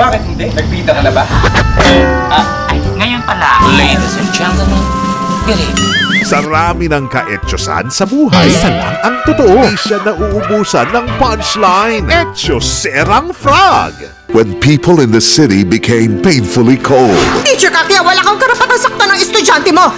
Bakit hindi? Nagpita ka na ba? Ah, ay, ngayon pala. Ladies and gentlemen, good evening. Sa rami ng kaetyosan sa buhay, isa lang ang totoo. Di siya nauubusan ng punchline. Etyo Serang Frog. When people in the city became painfully cold, Teacher ka, kaya wala kang karapatang sakta ng estudyante mo.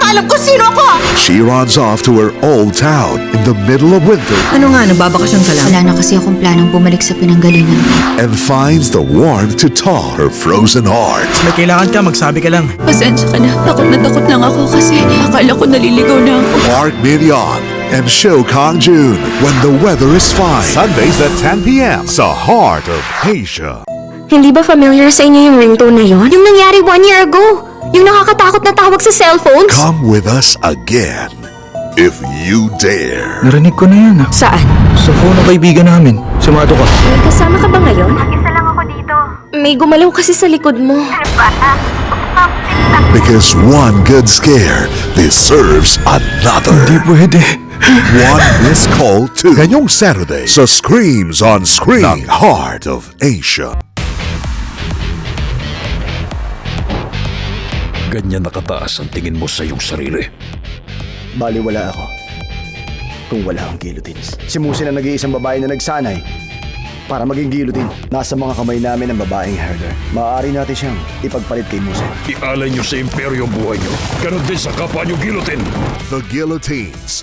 Mo alam kung sino ako. she runs off to her old town in the middle of winter Ano nga, nagbabakasyon ka lang? Wala na kasi akong planong bumalik sa pinanggalingan ko. and finds the warmth to thaw her frozen heart. May kailangan ka, magsabi ka lang. Pasensya ka na. Takot na takot lang ako kasi akala ko naliligaw na ako. Mark Mignon and Show Kang Jun when the weather is fine. Sundays at 10 p.m. sa Heart of Asia. Hindi ba familiar sa inyo yung ringtone na yon? Yung nangyari one year ago. Yung nakakatakot na tawag sa cellphones. Come with us again if you dare. Narinig ko na yan ah. Saan? Sa phone ng kaibigan namin. Sumado ka. May kasama ka ba ngayon? Isa lang ako dito. May gumalaw kasi sa likod mo. Because one good scare deserves another. Di pwede. One missed call to ngayong Saturday sa Screams on Screen ng Heart of Asia. Ganyan nakataas ang tingin mo sa iyong sarili. Baliwala ako. Kung wala ang guillotines. Si Musi na nag-iisang babae na nagsanay para maging guillotine. Nasa mga kamay namin ang babaeng herder. Maaari natin siyang ipagpalit kay Musi. Ialay niyo sa imperyo ang buhay niyo. Ganon din sa kapwa niyo gilotin. The Guillotines.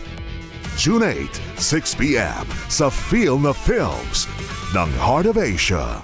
June 8, 6 p.m. sa Feel na Films ng Heart of Asia.